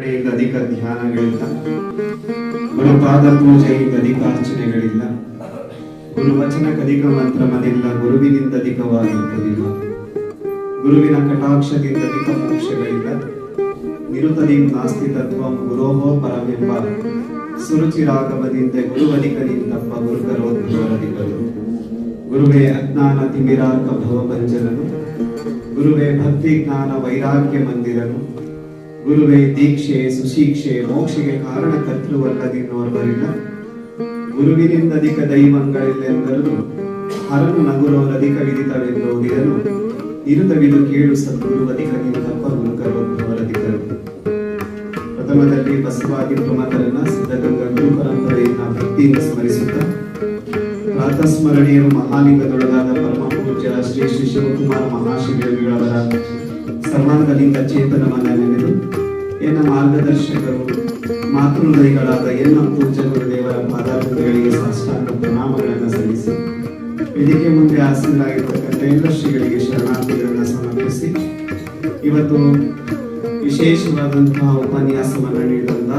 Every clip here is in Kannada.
ಕಡೆಯಿಂದ ಅಧಿಕ ಧ್ಯಾನಗಳಿಲ್ಲ. ಗುರುಪಾದ ಪೂಜೆಯಿಂದ ಅಧಿಕ ಅರ್ಚನೆಗಳಿಲ್ಲ. ಗುರುವಚನಕ್ಕೆ ಅಧಿಕ ಮಂತ್ರ ಮನೆಯಿಲ್ಲ ಗುರುವಿನಿಂದ ಅಧಿಕವಾಗಿರುವುದಿಲ್ಲ ಗುರುವಿನ ಕಟಾಕ್ಷದಿಂದ ಅಧಿಕ ಮೋಕ್ಷಗಳಿಲ್ಲ. ನಿರುತದಿ ನಾಸ್ತಿ ತತ್ವ ಗುರೋಹೋ ಪರವೆಂಬ ಸುರುಚಿರಾಗಮದಿಂದ ಗುರುವಧಿಕನಿಂದಪ್ಪ ಗುರುಕರೋದ್ಭವರಧಿಕರು ಗುರುವೇ ಅಜ್ಞಾನ ತಿಮಿರಾರ್ಕ ಭವಭಂಜನನು. ಗುರುವೇ ಭಕ್ತಿ ಜ್ಞಾನ ವೈರಾಗ್ಯ ಮಂದಿರನು ಗುರುವೇ, ದೀಕ್ಷೆ, ಸುಶಿಕ್ಷೆ ಮೋಕ್ಷಗೆ ಕಾರಣ ಕರ್ತೃವಲ್ಲದಿನ್ನೋರ್ವರಿಲ್ಲ ಗುರುವಿನಿಂದ ಅಧಿಕ ದೈವಗಳಿಲ್ಲೆಂದರೂ ಹರನು ನಗುರೋರಧಿಕ ವಿದಿತವೆಂದೋದಿರನು ಇರುತವಿದು ಕೇಳು ಸದ್ಗುರು ಅಧಿಕನಿಂದಪ್ಪ ಗುರುಕರೋದ್ಭವರಧಿಕರು ಪ್ರಥಮದಲ್ಲಿ ಬಸವಾದಿ ಪ್ರಮಕರನ್ನ ಸಿದ್ಧಗಂಗಾ ಗುರು ಪರಂಪರೆಯನ್ನ ಭಕ್ತಿಯಿಂದ ಸ್ಮರಿಸುತ್ತಾ ಪ್ರಾತಸ್ಮರಣೀಯರು ಮಹಾಲಿಂಗದೊಳಗಾದ ಪರಮ ಪೂಜ್ಯ ಶ್ರೀ ಶ್ರೀ ಶಿವಕುಮಾರ ಮಹಾಶಿವಯೋಗಿಗಳವರ ಸರ್ವಾಂಗಲಿಂಗ ಚೇತನ ನೆನೆದು ಎನ್ನ ಮಾರ್ಗದರ್ಶಕರು ಮಾತೃದೈಗಳಾದ ಎನ್ನ ಪೂಜ್ಯ ದೇವರ ಪಾದಾರ್ಪಗಳಿಗೆ ಸಾಷ್ಟಾಂಗ ಪ್ರಣಾಮಗಳನ್ನು ಸಲ್ಲಿಸಿ, ವೇದಿಕೆ ಮುಂದೆ ಆಸೀನರಾಗಿರ್ತಕ್ಕಂಥ ಎಲ್ಲ ಶ್ರೀಗಳಿಗೆ ಶರಣಾರ್ಥಿಗಳನ್ನು ಸಮರ್ಪಿಸಿ, ಇವತ್ತು ವಿಶೇಷವಾದಂತಹ ಉಪನ್ಯಾಸವನ್ನು ನೀಡಿದಂತ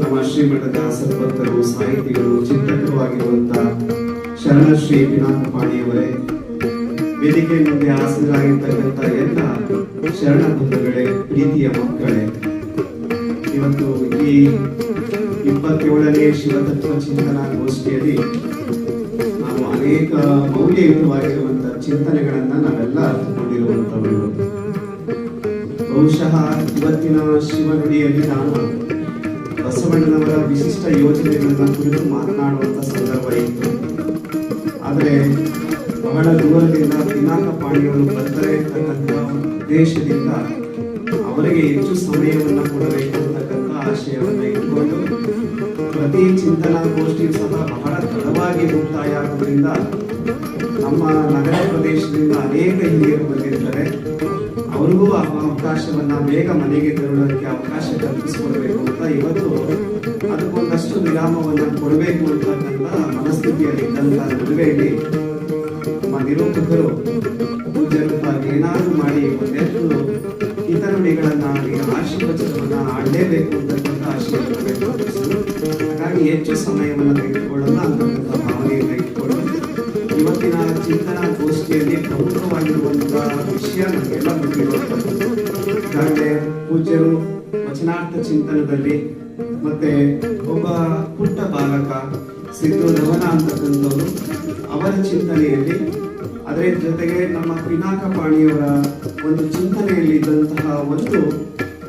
ನಮ್ಮ ಶ್ರೀಮಠದ ಸದ್ಭಕ್ತರು ಸಾಹಿತಿಗಳು, ಚಿಂತಕರು ಆಗಿರುವಂತಹ ಶರಣಶ್ರೀ ಪಿನಾಕಪಾಣಿಯವರೇ ವೇದಿಕೆ ಮುಂದೆ ಆಸೀನರಾಗಿರ್ತಕ್ಕಂಥ ಎಲ್ಲ ಶರಣ ಬಂಧುಗಳೇ, ಪ್ರೀತಿಯ ಮಕ್ಕಳೇ. ಇವತ್ತು ಈ ಇಪ್ಪತ್ತೇಳನೇ ಶಿವತತ್ವ ಚಿಂತನಾ ಗೋಷ್ಠಿಯಲ್ಲಿ ನಾವು ಅನೇಕ ಮೌಲ್ಯಯುತವಾಗಿರುವಂತಹ ಚಿಂತನೆಗಳನ್ನ ನಾವೆಲ್ಲ ಅರ್ಥಕೊಂಡಿರುವಂತವರು ಬಹುಶಃ ಇವತ್ತಿನ ಶಿವನುಡಿಯಲ್ಲಿ ನಾನು ಬಸವಣ್ಣನವರ ವಿಶಿಷ್ಟ ಯೋಜನೆಗಳನ್ನ ಕುರಿತು ಮಾತನಾಡುವಂತ ಸಂದರ್ಭ ಇತ್ತು. ಆದರೆ ಬಹಳ ದೂರದಿಂದ ಪಿನಾಕ ಪಾಣಿಯವರು ಬರ್ತಾರೆ ಅಂತಕ್ಕಂಥ ಉದ್ದೇಶದಿಂದ ಅವರಿಗೆ ಹೆಚ್ಚು ಸಮಯವನ್ನು ಕೊಡಬೇಕು ಅಂತಕ್ಕಂಥ ಆಶಯವನ್ನು ಇಟ್ಕೊಂಡು ಪ್ರತಿ ಚಿಂತನಾ ಗೋಷ್ಠಿಯು ಸಹ ಬಹಳ ತಡವಾಗಿ ಮುಕ್ತಾಯ ಆಗೋದ್ರಿಂದ ನಮ್ಮ ನಗರ ಪ್ರದೇಶದಿಂದ ಅನೇಕ ಹಿರಿಯರು ಬಂದಿರ್ತಾರೆ. ಅವ್ರಿಗೂ ಆ ಅವಕಾಶವನ್ನು ಬೇಗ ಮನೆಗೆ ತೆರಳೋದಕ್ಕೆ ಅವಕಾಶ ಕಲ್ಪಿಸಿಕೊಡ್ಬೇಕು ಅಂತ ಇವತ್ತು ಅದಕ್ಕೊಂದಷ್ಟು ವಿರಾಮವನ್ನು ಕೊಡಬೇಕು ಅಂತಕ್ಕಂಥ ಮನಸ್ಥಿತಿಯಲ್ಲಿ ಇದ್ದಂಥ ನಡುವೆಯಲ್ಲಿ ನಿರೂಪಕರು ಪೂಜ್ಯರು ಏನಾದರೂ ಮಾಡಿ ಒಂದೆಷ್ಟು ಹಿತನುಡಿಗಳನ್ನ ಆಶೀರ್ವಚನವನ್ನ ಆಡಲೇಬೇಕು ಅಂತಕ್ಕಂಥ ಆಶೀರ್ವಾದ ಹಾಗಾಗಿ ಹೆಚ್ಚು ಸಮಯವನ್ನು ತೆಗೆದುಕೊಳ್ಳಲ್ಲ ಅಂತಕ್ಕಂಥ ಭಾವನೆಯನ್ನು ಇಟ್ಕೊಂಡು, ಇವತ್ತಿನ ಚಿಂತನಾ ಗೋಷ್ಠಿಯಲ್ಲಿ ಪ್ರಮುಖವಾಗಿರುವಂತಹ ವಿಷಯ ನಮಗೆಲ್ಲ ಈಗಾಗಲೇ ಪೂಜ್ಯರು ವಚನಾರ್ಥ ಚಿಂತನದಲ್ಲಿ ಮತ್ತೆ ಒಬ್ಬ ಪುಟ್ಟ ಬಾಲಕ ಸಿದ್ದು ನವನ ಅಂತಕ್ಕಂಥವ್ರು ಅವರ ಚಿಂತನೆಯಲ್ಲಿ ಅದರ ಜೊತೆಗೆ ನಮ್ಮ ಪಿನಾಕ ಪಾಣಿಯವರ ಒಂದು ಚಿಂತನೆಯಲ್ಲಿ ಇದ್ದಂತಹ ಒಂದು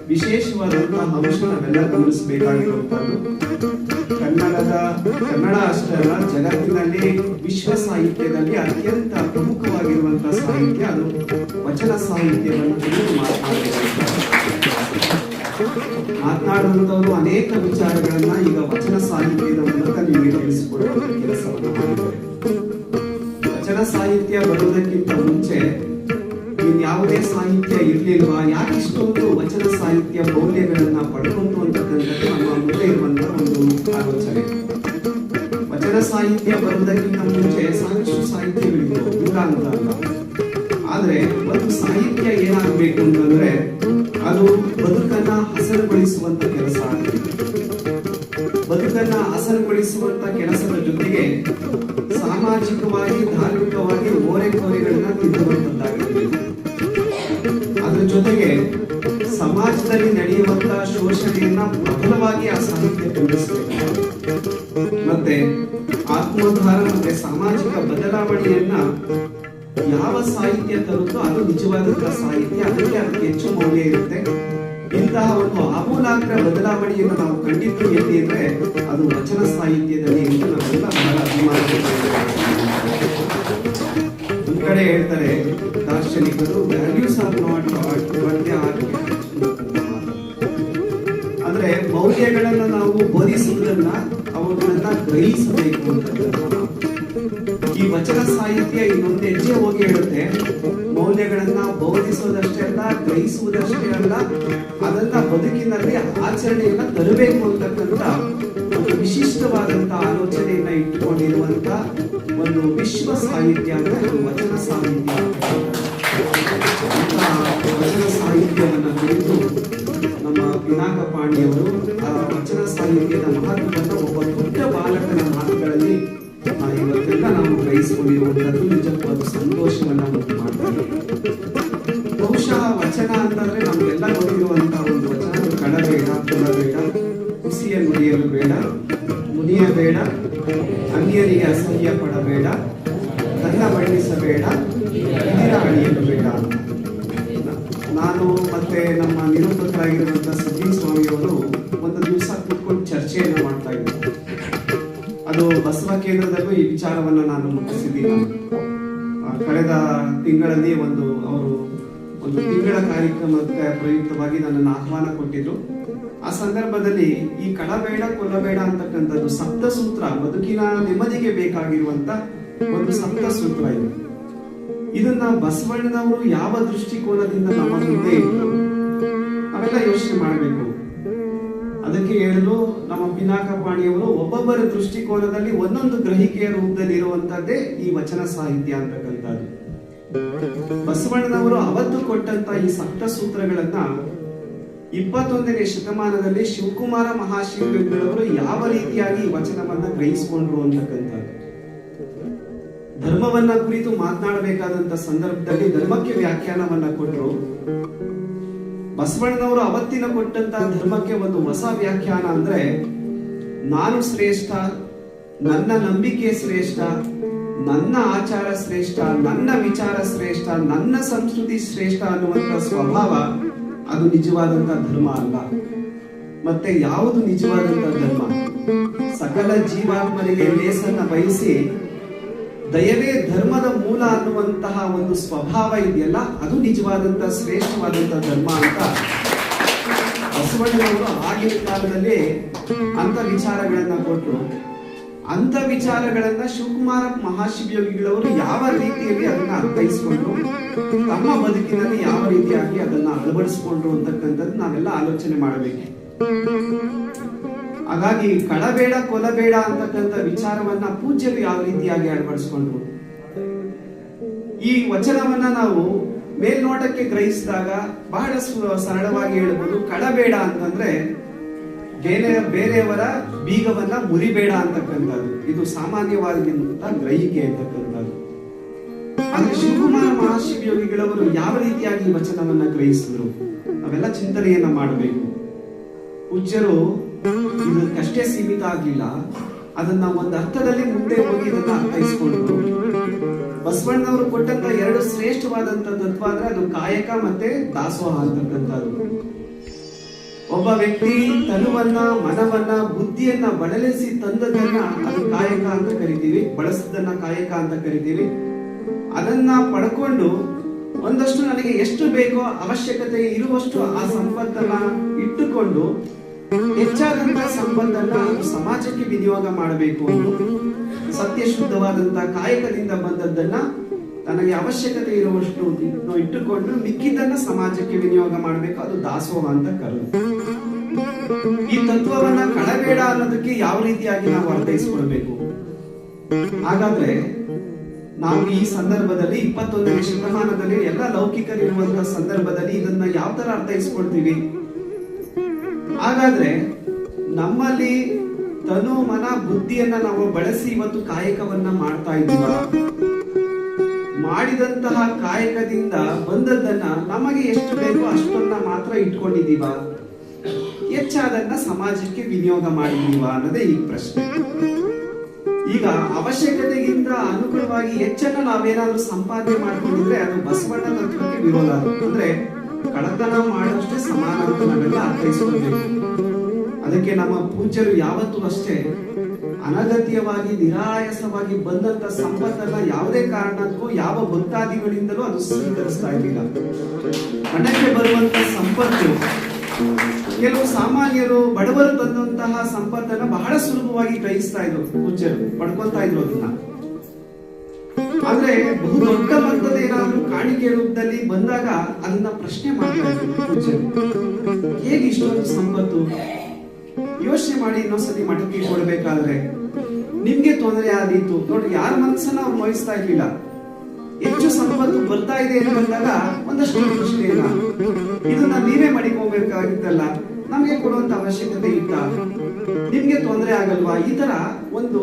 ವಿಶೇಷವಾದಂತಹ ಅಂಶ ನಾವೆಲ್ಲ ಗಮನಿಸಬೇಕಾಗಿರುವಂತಹದ್ದು ಕನ್ನಡದ, ಕನ್ನಡ ಅಷ್ಟೇ ಅಲ್ಲ ಜಗತ್ತಿನಲ್ಲಿ ವಿಶ್ವ ಸಾಹಿತ್ಯದಲ್ಲಿ ಅತ್ಯಂತ ಪ್ರಮುಖವಾಗಿರುವಂತಹ ಸಾಹಿತ್ಯ ಅದು ವಚನ ಸಾಹಿತ್ಯವನ್ನು ಮಾತನಾಡುವಂತವರು ಅನೇಕ ವಿಚಾರಗಳನ್ನ ಈಗ ವಚನ ಸಾಹಿತ್ಯದ ಮೂಲಕ ನಿಮಗೆ ತಿಳಿಸಿಕೊಡುವ ಕೆಲಸವನ್ನು ಮಾಡಿದ್ದಾರೆ. ಸಾಹಿತ್ಯ ಬರುವುದಕ್ಕಿಂತ ಮುಂಚೆ ಯಾವುದೇ ಸಾಹಿತ್ಯ ಇರ್ಲಿಲ್ವಾ? ಯಾಕೆ ಇಷ್ಟೊಂದು ವಚನ ಸಾಹಿತ್ಯ ಮೌಲ್ಯಗಳನ್ನ ಪಡ್ಕೊಂಡು ಅಂತಕ್ಕಂಥದ್ದು ನಮ್ಮ ಮುಂದೆ ಇರುವಂತಹ ಒಂದು ಆಲೋಚನೆ. ವಚನ ಸಾಹಿತ್ಯ ಬರುವುದಕ್ಕಿಂತ ಮುಂಚೆ ಸಾಕಷ್ಟು ಸಾಹಿತ್ಯಗಳಿತ್ತು ದೂರ ಅಲ್ಲ ಆದ್ರೆ ಒಂದು ಸಾಹಿತ್ಯ ಏನಾಗಬೇಕು ಅಂತಂದ್ರೆ ಅದು ಬದುಕನ್ನ ಹಸರುಗೊಳಿಸುವಂತ ಕೆಲಸ. ಆಗಬೇಕು ಬದುಕನ್ನ ಹಸನುಗೊಳಿಸುವಂತ ಕೆಲಸದ ಜೊತೆಗೆ ಸಾಮಾಜಿಕವಾಗಿ, ಧಾರ್ಮಿಕವಾಗಿ ಓರೆಕೋರೆಗಳನ್ನ ತಿದ್ದುವಂತದ್ದಾಗಿರಬೇಕು ಅದ್ರ ಜೊತೆಗೆ ಸಮಾಜದಲ್ಲಿ ನಡೆಯುವಂತಹ ಶೋಷಣೆಯನ್ನ ಪ್ರಬಲವಾಗಿ ಆ ಸಾಹಿತ್ಯ ಮತ್ತೆ ಆತ್ಮೋದ್ಧಾರ ಮತ್ತೆ ಸಾಮಾಜಿಕ ಬದಲಾವಣೆಯನ್ನ ಯಾವ ಸಾಹಿತ್ಯ ತರುತ್ತೋ ಅದು ನಿಜವಾದಂತಹ ಸಾಹಿತ್ಯ. ಅದಕ್ಕೆ ಅದಕ್ಕೆ ಹೆಚ್ಚು ಮೌಲ್ಯ ಇರುತ್ತೆ. ಇಂತಹ ಒಂದು ಆಮೂಲಾಗ್ರ ಬದಲಾವಣೆಯನ್ನು ನಾವು ಕಂಡಿದ್ದು ಎಲ್ಲಿ ಅಂದ್ರೆ ಅದು ವಚನ ಸಾಹಿತ್ಯದಲ್ಲಿ ಎಂದು ನಾವೆಲ್ಲ ಬಹಳ ಅಭಿಮಾನ ಕಡೆ ಹೇಳ್ತಾರೆ, ದಾರ್ಶನಿಕರು ವ್ಯಾಲ್ಯೂಸ್ ಆರ್ ನಾಟ್ ಅಂದ್ರೆ ಮೌಲ್ಯಗಳನ್ನ ನಾವು ಬೋಧಿಸುವುದನ್ನ ಅವುಗಳನ್ನ ಗ್ರಹಿಸಬೇಕು ಅಂತ ಈ ವಚನ ಸಾಹಿತ್ಯ ಇನ್ನೊಂದು ಹೆಜ್ಜೆ ಹೋಗಿ ಹೇಳುತ್ತೆ. ಮೌಲ್ಯಗಳನ್ನ ಬೋಧಿಸೋದಷ್ಟೇ ಅಲ್ಲ, ಗ್ರಹಿಸುವುದಷ್ಟೇ ಅಲ್ಲ, ಅದನ್ನ ಬದುಕಿನಲ್ಲಿ ಆಚರಣೆಯನ್ನ ತರಬೇಕು ಅಂತಕ್ಕಂಥ ಒಂದು ವಿಶಿಷ್ಟವಾದಂತ ಆಲೋಚನೆಯನ್ನ ಇಟ್ಟುಕೊಂಡಿರುವಂತ ಒಂದು ವಿಶ್ವ ಸಾಹಿತ್ಯ ಅಂದ್ರೆ ಅದು ವಚನ ಸಾಹಿತ್ಯ. ವಚನ ಸಾಹಿತ್ಯವನ್ನ ಕುರಿತು ನಮ್ಮ ಪಿನಾಕ ಪಾಂಡಿಯವರು ಆ ವಚನ ಸಾಹಿತ್ಯದ ಮಹತ್ವವನ್ನು ಒಬ್ಬ ದೊಡ್ಡ ಬಾಲಕನ ಮಾತುಗಳಲ್ಲಿ ಇವತ್ತೆಲ್ಲ ನಾವು ಗ್ರಹಿಸಿಕೊಂಡಿರುವಂತದ್ದು ನಿಜಕ್ಕೂ ಅದು ಸಂತೋಷವನ್ನು ಉಂಟು ಮಾಡ್ತಾರೆ ಬಹುಶಃ ವಚನ ಅಂತಂದ್ರೆ ನಮಗೆಲ್ಲ ಗೊತ್ತಿರುವಂತಹ ಒಂದು ವಚನ ಕಡಬೇಡ ಕುಲಬೇಡ ಕುಸಿಯ ನುಡಿಯಲು ಬೇಡ, ಮುನಿಯಬೇಡ, ಅನ್ಯರಿಗೆ ಅಸಹ್ಯ ಪಡಬೇಡ ಬಸವ ಕೇಂದ್ರದಲ್ಲೂ ಈ ವಿಚಾರವನ್ನ ನಾನು ಮುಟ್ಟಿಸಿದ್ದೀನಿ. ಕಳೆದ ತಿಂಗಳಲ್ಲಿ ಒಂದು ಅವರು ಒಂದು ತಿಂಗಳ ಕಾರ್ಯಕ್ರಮಕ್ಕೆ ಪ್ರಯುಕ್ತವಾಗಿ ನನ್ನನ್ನು ಆಹ್ವಾನ ಕೊಟ್ಟಿದ್ರು. ಆ ಸಂದರ್ಭದಲ್ಲಿ ಈ ಕಳಬೇಡ, ಕೊಲ್ಲಬೇಡ ಅಂತಕ್ಕಂಥದ್ದು ಸಪ್ತ ಸೂತ್ರ ಬದುಕಿನ ನೆಮ್ಮದಿಗೆ ಬೇಕಾಗಿರುವಂತ ಒಂದು ಸಪ್ತ ಸೂತ್ರ ಇದು. ಇದನ್ನ ಬಸವಣ್ಣನವರು ಯಾವ ದೃಷ್ಟಿಕೋನದಿಂದ ನಮ್ಮ ಮುಂದೆ ಇಟ್ಟರು ಅವೆಲ್ಲ ಯೋಚನೆ ಮಾಡಬೇಕು. ಅದಕ್ಕೆ ಹೇಳಲು ನಮ್ಮ ಪಿನಾಕ ಪಾಣಿಯವರು ಒಬ್ಬೊಬ್ಬರ ದೃಷ್ಟಿಕೋನದಲ್ಲಿ ಒಂದೊಂದು ಗ್ರಹಿಕೆಯ ರೂಪದಲ್ಲಿ ಇರುವಂತಹದ್ದೇ ಈ ವಚನ ಸಾಹಿತ್ಯ ಅಂತಕ್ಕಂಥದ್ದು. ಬಸವಣ್ಣನವರು ಅವತ್ತು ಕೊಟ್ಟಂತ ಈ ಸಪ್ತ ಸೂತ್ರಗಳನ್ನ ಇಪ್ಪತ್ತೊಂದನೇ ಶತಮಾನದಲ್ಲಿ ಶಿವಕುಮಾರ ಮಹಾಶಿವಗಳವರು ಯಾವ ರೀತಿಯಾಗಿ ಈ ವಚನವನ್ನ ಗ್ರಹಿಸಿಕೊಂಡ್ರು ಅಂತಕ್ಕಂಥದ್ದು. ಧರ್ಮವನ್ನ ಕುರಿತು ಮಾತನಾಡಬೇಕಾದಂತ ಸಂದರ್ಭದಲ್ಲಿ ಧರ್ಮಕ್ಕೆ ವ್ಯಾಖ್ಯಾನವನ್ನ ಕೊಟ್ಟರು ಬಸವಣ್ಣನವರು ಅವತ್ತಿನ ಕೊಟ್ಟಂತ ಧರ್ಮಕ್ಕೆ ಒಂದು ಹೊಸ ವ್ಯಾಖ್ಯಾನ ಅಂದ್ರೆ, ನಾನು ಶ್ರೇಷ್ಠ, ನನ್ನ ನಂಬಿಕೆ ಶ್ರೇಷ್ಠ, ನನ್ನ ಆಚಾರ ಶ್ರೇಷ್ಠ, ನನ್ನ ವಿಚಾರ ಶ್ರೇಷ್ಠ, ನನ್ನ ಸಂಸ್ಕೃತಿ ಶ್ರೇಷ್ಠ ಅನ್ನುವಂತ ಸ್ವಭಾವ ಅದು ನಿಜವಾದಂತ ಧರ್ಮ ಅಲ್ಲ. ಮತ್ತೆ ಯಾವುದು ನಿಜವಾದಂತ ಧರ್ಮ? ಸಕಲ ಜೀವಾತ್ಮರಿಗೆ ಲೇಸನ್ನ ಬಯಸಿ ದಯವೇ ಧರ್ಮದ ಮೂಲ ಅನ್ನುವಂತಹ ಒಂದು ಸ್ವಭಾವ ಇದೆಯಲ್ಲ, ಅದು ನಿಜವಾದಂತಹ ಶ್ರೇಷ್ಠವಾದಂತಹ ಧರ್ಮ ಅಂತ ಬಸವಣ್ಣನವರು ಆಗಿನ ಕಾಲದಲ್ಲಿ ಅಂತ ವಿಚಾರಗಳನ್ನ ಕೊಟ್ಟರು ಅಂತ ವಿಚಾರಗಳನ್ನ ಶಿವಕುಮಾರ ಮಹಾಶಿವಯೋಗಿಗಳವರು ಯಾವ ರೀತಿಯಲ್ಲಿ ಅದನ್ನ ಅರ್ಥೈಸ್ಕೊಂಡ್ರು, ತಮ್ಮ ಬದುಕಿನಲ್ಲಿ ಯಾವ ರೀತಿಯಾಗಿ ಅದನ್ನ ಅಳವಡಿಸಿಕೊಂಡ್ರು ಅಂತಕ್ಕಂಥದ್ದು ನಾವೆಲ್ಲ ಆಲೋಚನೆ ಮಾಡಬೇಕು. ಹಾಗಾಗಿ ಕಡಬೇಡ ಕೊಲಬೇಡ ಅಂತಕ್ಕಂಥ ವಿಚಾರವನ್ನ ಪೂಜ್ಯರು ಯಾವ ರೀತಿಯಾಗಿ ಅಳವಡಿಸ್ಕೊಂಡ್ರು? ಈ ವಚನವನ್ನ ನಾವು ಮೇಲ್ನೋಟಕ್ಕೆ ಗ್ರಹಿಸಿದಾಗ ಬಹಳ ಸರಳವಾಗಿ ಹೇಳ್ಬೋದು ಕಡಬೇಡ ಅಂತಂದ್ರೆ ಬೇರೆ, ಬೇರೆಯವರ ಬೀಗವನ್ನ ಮುರಿಬೇಡ ಅಂತಕ್ಕಂಥದ್ದು. ಇದು ಸಾಮಾನ್ಯವಾದಂತ ಗ್ರಹಿಕೆ ಅಂತಕ್ಕಂಥದ್ದು. ಆದ್ರೆ ಶಿವಕುಮಾರ ಮಹಾಶಿವಯೋಗಿಗಳವರು ಯಾವ ರೀತಿಯಾಗಿ ವಚನವನ್ನ ಗ್ರಹಿಸಿದ್ರು? ಅವೆಲ್ಲ ಚಿಂತನೆಯನ್ನ ಮಾಡಬೇಕು. ಪೂಜ್ಯರು ಇದಕ್ಕಷ್ಟೇ ಸೀಮಿತ ಆಗಿಲ್ಲ, ಅದನ್ನ ಒಂದು ಅರ್ಥದಲ್ಲಿ ಮುಂದೆ ಹೋಗಿ ಇದನ್ನ ಬಸವಣ್ಣನವರು ಕೊಟ್ಟಂತ ಎರಡು ಶ್ರೇಷ್ಠವಾದಂತ ತತ್ವ ಅಂದ್ರೆ ಅದು ಕಾಯಕ ಮತ್ತೆ ದಾಸೋಹ ಅಂತಕ್ಕಂಥದ್ದು. ಒಬ್ಬ ವ್ಯಕ್ತಿ ತನುವನ್ನ, ಮನವನ್ನ, ಬುದ್ಧಿಯನ್ನ ಬಳಲಿಸಿ ತಂದದನ್ನ ಅದು ಕಾಯಕ ಅಂತ ಕರಿತೀವಿ, ಬಳಸಿದ್ದನ್ನ ಕಾಯಕ ಅಂತ ಕರಿತೀವಿ. ಅದನ್ನ ಪಡ್ಕೊಂಡು ಒಂದಷ್ಟು ನನಗೆ ಎಷ್ಟು ಬೇಕೋ ಅವಶ್ಯಕತೆ ಇರುವಷ್ಟು ಆ ಸಂಪತ್ತನ್ನ ಇಟ್ಟುಕೊಂಡು ಹೆಚ್ಚಾದಂತ ಸಂಪತ್ತನ್ನ ಸಮಾಜಕ್ಕೆ ವಿನಿಯೋಗ ಮಾಡಬೇಕು ಸತ್ಯ ಶುದ್ಧವಾದಂತ ಕಾಯಕದಿಂದ ಬಂದದ್ದನ್ನ ತನಗೆ ಅವಶ್ಯಕತೆ ಇರುವಷ್ಟು ಇಟ್ಟು- ಇಟ್ಟುಕೊಂಡು ಮಿಕ್ಕಿದ್ದನ್ನ ಸಮಾಜಕ್ಕೆ ವಿನಿಯೋಗ ಮಾಡಬೇಕು. ಅದು ದಾಸೋಹ ಅಂತ ಕರು ಈ ತತ್ವವನ್ನ ಕಳಬೇಡ ಅನ್ನೋದಕ್ಕೆ ಯಾವ ರೀತಿಯಾಗಿ ನಾವು ಅರ್ಥೈಸ್ಕೊಳ್ಬೇಕು? ಹಾಗಾದ್ರೆ ನಾವು ಈ ಸಂದರ್ಭದಲ್ಲಿ ಇಪ್ಪತ್ತೊಂದನೇ ಶತಮಾನದಲ್ಲಿ ಎಲ್ಲ ಲೌಕಿಕರಿರುವಂತಹ ಸಂದರ್ಭದಲ್ಲಿ ಇದನ್ನ ಯಾವ ತರ ಅರ್ಥೈಸ್ಕೊಳ್ತೀವಿ? ಹಾಗಾದ್ರೆ ನಮ್ಮಲ್ಲಿ ತನು ಮನ ಬುದ್ಧಿಯನ್ನ ನಾವು ಬಳಸಿ ಇವತ್ತು ಕಾಯಕವನ್ನ ಮಾಡ್ತಾ ಇದ್ದೀವ? ಮಾಡಿದಂತಹ ಕಾಯಕದಿಂದ ಬಂದದ್ದನ್ನ ನಮಗೆ ಎಷ್ಟು ಬೇಕೋ ಅಷ್ಟನ್ನ ಮಾತ್ರ ಇಟ್ಕೊಂಡಿದೀವ ಹೆಚ್ಚಾದನ್ನ ಸಮಾಜಕ್ಕೆ ವಿನಿಯೋಗ ಮಾಡಿದೀವ ಅನ್ನೋದೇ ಈ ಪ್ರಶ್ನೆ. ಈಗ ಅವಶ್ಯಕತೆಗಿಂತ ಅನುಕೂಲವಾಗಿ ಹೆಚ್ಚನ್ನ ನಾವೇನಾದ್ರೂ ಸಂಪಾದನೆ ಮಾಡ್ಕೊಂಡಿದ್ರೆ ಅದು ಬಸವಣ್ಣ ತತ್ವಕ್ಕೆ ವಿರೋಧ ಅದು. ಅಂದ್ರೆ ಕಳತನ ಮಾಡೋಷ್ಟೇ ಸಮಾನ ಅಂತ ಅದಕ್ಕೆ ನಮ್ಮ ಪೂಜ್ಯರು ಯಾವತ್ತೂ ಅಷ್ಟೇ ಅನಗತ್ಯವಾಗಿ, ನಿರಾಯಾಸವಾಗಿ ಬಂದಂತ ಸಂಪತ್ತನ್ನ ಯಾವುದೇ ಕಾರಣಕ್ಕೂ, ಯಾವ ಭಕ್ತಾದಿಗಳಿಂದಲೂ ಅದು ಸ್ವೀಕರಿಸ್ತಾ ಇರಲಿಲ್ಲ. ಮಠಕ್ಕೆ ಬರುವಂತ ಸಂಪತ್ತು, ಕೆಲವು ಸಾಮಾನ್ಯರು, ಬಡವರು ತಂದಂತಹ ಸಂಪತ್ತನ್ನ ಬಹಳ ಸುಲಭವಾಗಿ ಗ್ರಹಿಸ್ತಾ ಇದ್ರು ಪೂಜ್ಯರು, ಪಡ್ಕೊಳ್ತಾ ಇದ್ರು ಅದನ್ನ. ಆದ್ರೆ ಬಹು ದೊಡ್ಡ ಮೊತ್ತದ ಏನಾದ್ರೂ ಕಾಣಿಕೆ ರೂಪದಲ್ಲಿ ಬಂದಾಗ ಅದನ್ನ ಪ್ರಶ್ನೆ ಮಾಡ್ತಾ ಹೇಗೆ ಇಷ್ಟೊಂದು ಸಂಪತ್ತು? ಯೋಚನೆ ಮಾಡಿ ಇನ್ನೊಂದ್ಸತಿ ಮಠಕ್ಕೆ ಕೊಡ್ಬೇಕಾದ್ರೆ ನಿಮ್ಗೆ ತೊಂದರೆ ಆದೀತು. ನೋಡ್ರಿ, ಯಾರ ಮನಸ್ಸನ್ನ ಅವ್ರು ವಹಿಸ್ತಾ ಇರ್ಲಿಲ್ಲ. ಹೆಚ್ಚು ಸಂಪತ್ತು ಬರ್ತಾ ಇದೆ ಅಂತ ಬಂದಾಗ ಒಂದಷ್ಟು ಪ್ರಶ್ನೆ ಇಲ್ಲ. ಇದನ್ನ ನೀವೇ ಮಾಡಿಕೋಬೇಕಾಗಿತ್ತಲ್ಲ ನಮ್ಗೆ ಕೊಡುವಂತ ಅವಶ್ಯಕತೆ ಇತ್ತ ನಿಮ್ಗೆ ತೊಂದರೆ ಆಗಲ್ವಾ? ಈ ತರ ಒಂದು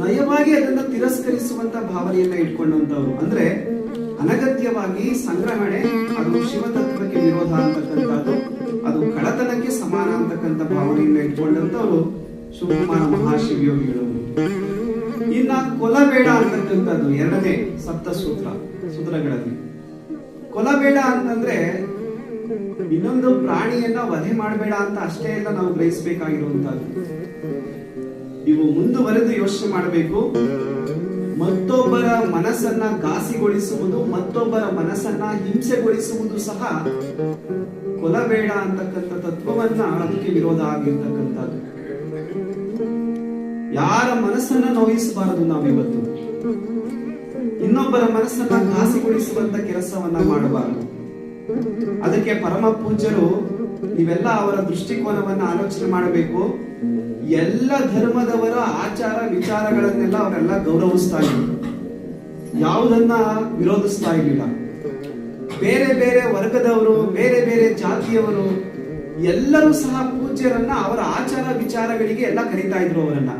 ನಯವಾಗಿ ಅದನ್ನ ತಿರಸ್ಕರಿಸುವಂತ ಭಾವನೆಯನ್ನ ಇಟ್ಕೊಂಡಂತವ್ರು. ಅಂದ್ರೆ ಅನಗತ್ಯವಾಗಿ ಸಂಗ್ರಹಣೆ, ಅದು ಶಿವತತ್ವಕ್ಕೆ ವಿರೋಧ ಅಂತಕ್ಕಂಥದ್ದು, ಅದು ಕಳತನಕ್ಕೆ ಸಮಾನ ಅಂತಕ್ಕಂಥ ಭಾವನೆಯನ್ನ ಇಟ್ಕೊಂಡಂತವ್ರು ಶಿವಕುಮಾರ ಮಹಾಶಿವಯೋಗಿಗಳು. ಇನ್ನ ಕೊಲಬೇಡ ಅಂತಕ್ಕಂಥದ್ದು ಎರಡನೇ ಸಪ್ತ ಸೂತ್ರ ಸೂತ್ರಗಳಲ್ಲಿ ಕೊಲಬೇಡ ಅಂತಂದ್ರೆ ಇನ್ನೊಂದು ಪ್ರಾಣಿಯನ್ನ ವಧೆ ಮಾಡಬೇಡ ಅಂತ ಅಷ್ಟೇ ಎಲ್ಲ ನಾವು ಗ್ರಹಿಸಬೇಕಾಗಿರುವಂತದ್ದು ಇವು ಮುಂದುವರೆದು ಯೋಚನೆ ಮಾಡಬೇಕು. ಮತ್ತೊಬ್ಬರ ಮನಸ್ಸನ್ನ ಘಾಸಿಗೊಳಿಸುವುದು, ಮತ್ತೊಬ್ಬರ ಮನಸ್ಸನ್ನ ಹಿಂಸೆಗೊಳಿಸುವುದು ಸಹ ಕೊಲಬೇಡ ಅಂತಕ್ಕಂಥ ತತ್ವವನ್ನ ಅದಕ್ಕೆ ವಿರೋಧ ಆಗಿರ್ತಕ್ಕಂಥದ್ದು. ಯಾರ ಮನಸ್ಸನ್ನ ನೋಯಿಸಬಾರದು ನಾವಿವತ್ತು. ಇನ್ನೊಬ್ಬರ ಮನಸ್ಸನ್ನ ಘಾಸಿಗೊಳಿಸುವಂತ ಕೆಲಸವನ್ನ ಮಾಡಬಾರದು. ಅದಕ್ಕೆ ಪರಮ ಪೂಜ್ಯರು ನೀವೆಲ್ಲ ಅವರ ದೃಷ್ಟಿಕೋನವನ್ನ ಆಲೋಚನೆ ಮಾಡಬೇಕು. ಎಲ್ಲ ಧರ್ಮದವರ ಆಚಾರ ವಿಚಾರಗಳನ್ನೆಲ್ಲ ಅವರೆಲ್ಲ ಗೌರವಿಸ್ತಾ ಇದ್ರು ಯಾವುದನ್ನ ವಿರೋಧಿಸ್ತಾ ಇರಲಿಲ್ಲ ಬೇರೆ ಬೇರೆ ವರ್ಗದವರು, ಬೇರೆ ಬೇರೆ ಜಾತಿಯವರು ಎಲ್ಲರೂ ಸಹ ಪೂಜ್ಯರನ್ನ ಅವರ ಆಚಾರ ವಿಚಾರಗಳಿಗೆ ಎಲ್ಲ ಕರೀತಾ ಇದ್ರು ಅವರನ್ನ.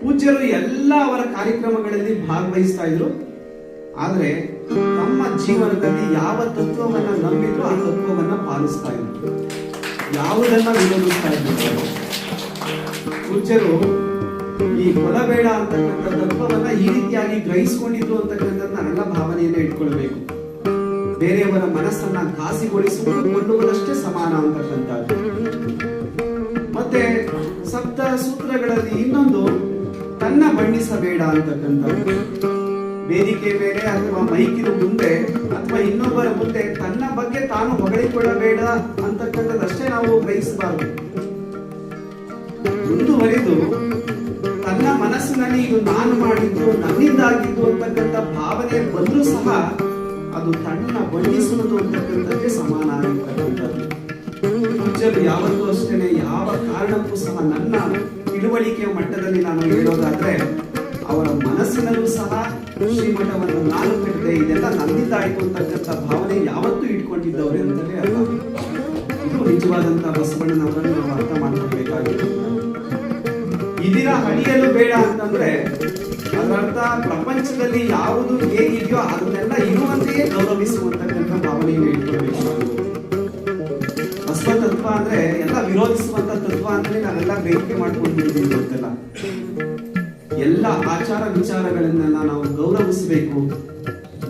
ಪೂಜ್ಯರು ಎಲ್ಲ ಅವರ ಕಾರ್ಯಕ್ರಮಗಳಲ್ಲಿ ಭಾಗವಹಿಸ್ತಾ ಇದ್ರು. ಆದ್ರೆ ತಮ್ಮ ಜೀವನದಲ್ಲಿ ಯಾವ ತತ್ವವನ್ನ ನಂಬಿದ್ರು ಆ ತತ್ವವನ್ನ ಪಾಲಿಸ್ತಾ ಇದ್ರು ಯಾವುದನ್ನ ವಿರೋಧಿಸ್ತಾ ಇದ್ರು ಈ ಕೊಲಬೇಡ ಅಂತಕ್ಕಂಥ ತತ್ವವನ್ನ ಈ ರೀತಿಯಾಗಿ ಗ್ರಹಿಸಿಕೊಂಡಿದ್ರು ಅಂತಕ್ಕಂಥದ್ದು ನನ್ನ ಭಾವನೆಯನ್ನ ಇಟ್ಕೊಳ್ಬೇಕು. ಬೇರೆಯವರ ಮನಸ್ಸನ್ನ ಘಾಸಿಗೊಳಿಸುವುದು ಕೊಳ್ಳುವುದಷ್ಟೇ ಸಮಾನ ಅಂತಕ್ಕಂಥದ್ದು. ಮತ್ತೆ ಸಪ್ತ ಸೂತ್ರಗಳಲ್ಲಿ ಇನ್ನೊಂದು, ತನ್ನ ಬಣ್ಣಿಸಬೇಡ ಅಂತಕ್ಕಂಥದ್ದು. ವೇದಿಕೆ ಮೇಲೆ ಅಥವಾ ಮೈಕಿನ ಮುಂದೆ ಅಥವಾ ಇನ್ನೊಬ್ಬರ ಮುಂದೆ ತನ್ನ ಬಗ್ಗೆ ತಾನು ಹೊಗಳಿಕೊಳ್ಳಬೇಡ ಅಂತಕ್ಕಂಥದ್ದಷ್ಟೇ ನಾವು ಗ್ರಹಿಸಬಾರದು. ಮುಂದುವರೆದು ತನ್ನ ಮನಸ್ಸಿನಲ್ಲಿ ಇದು ನಾನು ಮಾಡಿದ್ದು, ನನ್ನಿಂದಾಗಿದ್ದು ಅಂತಕ್ಕಂಥ ಭಾವನೆ ಬಂದರೂ ಸಹ ಅದು ತನ್ನ ಬಣ್ಣಿಸುವುದು ಅಂತಕ್ಕಂಥದ್ದೇ ಸಮಾನ ಪೂಜ್ಯರು ಯಾವತ್ತೂ ಅಷ್ಟೇನೆ, ಯಾವ ಕಾರಣಕ್ಕೂ ಸಹ ನನ್ನ ತಿಳುವಳಿಕೆಯ ಮಟ್ಟದಲ್ಲಿ ನಾನು ಹೇಳೋದಾದ್ರೆ ಮನಸ್ಸಿನಲ್ಲೂ ಸಹ ಶ್ರೀಮಠವನ್ನು ನಾನು ಕಟ್ಟಿದೆ ಇದೆಲ್ಲ ನಂದಿ ಆಯ್ತು ಅಂತಕ್ಕಂಥ ಭಾವನೆ ಯಾವತ್ತೂ ಇಟ್ಕೊಂಡಿದ್ದವ್ರೆ ಅಂತಲೇ ಅಲ್ಲ ಇದು ನಿಜವಾದಂತಹ ಬಸವಣ್ಣನವರನ್ನು ನಾವು ಅರ್ಥ ಮಾಡ್ಕೊಳ್ಬೇಕಾಗಿತ್ತು ಇದರ ಹಣಿಯಲು ಬೇಡ ಅಂತಂದ್ರೆ ಅದರರ್ಥ ಪ್ರಪಂಚದಲ್ಲಿ ಯಾವುದು ಹೇಗಿದೆಯೋ ಅದನ್ನೆಲ್ಲ ಇರುವಂತೆಯೇ ಗೌರವಿಸುವಂತಕ್ಕಂಥ ಭಾವನೆಯನ್ನು ಇಟ್ಕೊಳ್ಬೇಕು. ಬಸವ ತತ್ವ ಅಂದ್ರೆ ಎಲ್ಲ ವಿರೋಧಿಸುವಂತ ತತ್ವ ಅಂದ್ರೆ ನಾವೆಲ್ಲ ಬೇಡಿಕೆ ಮಾಡ್ಕೊಂಡಿದ್ದೀವಿ ಗೊತ್ತಲ್ಲ ಆಚಾರ ವಿಚಾರಗಳನ್ನೆಲ್ಲ ನಾವು ಗೌರವಿಸಬೇಕು.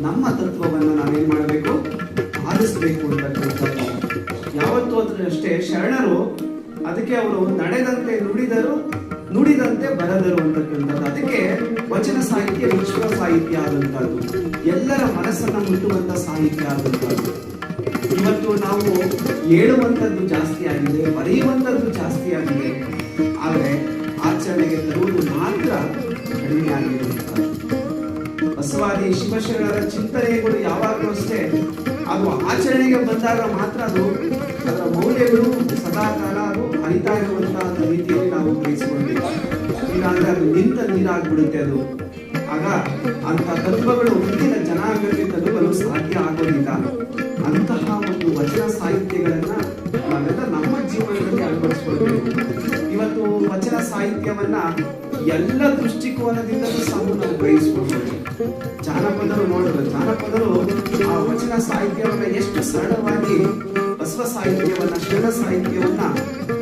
ನಮ್ಮ ತತ್ವವನ್ನು ನಾವೇನ್ ಮಾಡಬೇಕು? ಆರಿಸಬೇಕು ಅಂತಕ್ಕಂಥದ್ದು ಯಾವತ್ತೂ ಅದ್ರ ಅಷ್ಟೇ ಶರಣರು, ಅದಕ್ಕೆ ಅವರು ನಡೆದಂತೆ ನುಡಿದರು, ನುಡಿದಂತೆ ಬರೆದರು ಅಂತಕ್ಕಂಥದ್ದು ಅದಕ್ಕೆ ವಚನ ಸಾಹಿತ್ಯ, ವಿಶ್ವ ಸಾಹಿತ್ಯ ಆದಂತಹದ್ದು ಎಲ್ಲರ ಮನಸ್ಸನ್ನ ಮುಟ್ಟುವಂತ ಸಾಹಿತ್ಯ ಆದಂತಹದ್ದು ಇವತ್ತು ನಾವು ಹೇಳುವಂಥದ್ದು ಜಾಸ್ತಿ ಆಗಿದೆ, ಬರೆಯುವಂಥದ್ದು ಜಾಸ್ತಿ ಆಗಿದೆ. ಆದರೆ ಆಚರಣೆಗೆ ತರುವುದು ಮಾತ್ರ ಕಡಿಮೆ ಆಗಿರುವಂಥದ್ದು ಬಸವಾದಿ ಶಿವಶರಣರ ಚಿಂತನೆಗಳು ಯಾವಾಗಲೂ ಅಷ್ಟೇ. ಅದು ಆಚರಣೆಗೆ ಬಂದಾಗ ಮಾತ್ರ ಅದು ಅದರ ಮೌಲ್ಯಗಳು ಸದಾಕಾಲ ಅದು ಹರಿತಾ ಇರುವಂತಹ ರೀತಿಯಲ್ಲಿ ನಾವು ಗ್ರಹಿಸಿಕೊಳ್ಬೇಕು ಇಲ್ಲಾಂದ್ರೆ ಅದು ನಿಂತ ನೀರಾಗ್ಬಿಡುತ್ತೆ ಅದು. ಆಗ ಅಂತ ತತ್ವಗಳು ಮುಂದಿನ ಜನಾಂಗಕ್ಕೆ ತಲುಪಲು ಸಾಧ್ಯ ಆಗೋದಿಲ್ಲ. ಅಂತಹ ಒಂದು ವಚನ ಸಾಹಿತ್ಯಗಳನ್ನ ನಾವೆಲ್ಲ ನಮ್ಮ ಜೀವನದಲ್ಲಿ ಅಳವಡಿಸ್ಕೊಳ್ಬೇಕು ಇವತ್ತು ವಚನ ಸಾಹಿತ್ಯವನ್ನ ಎಲ್ಲ ದೃಷ್ಟಿಕೋನದಿಂದ ಸಹ ನಾವು ಗ್ರಹಿಸ್ಕೊಳ್ಬೇಕು ಜಾನಪದರು ನೋಡೋದು ಜಾನಪದರು ಆ ವಚನ ಸಾಹಿತ್ಯವನ್ನ ಎಷ್ಟು ಸರಳವಾಗಿ, ಬಸವ ಸಾಹಿತ್ಯವನ್ನ, ಶರಣ ಸಾಹಿತ್ಯವನ್ನ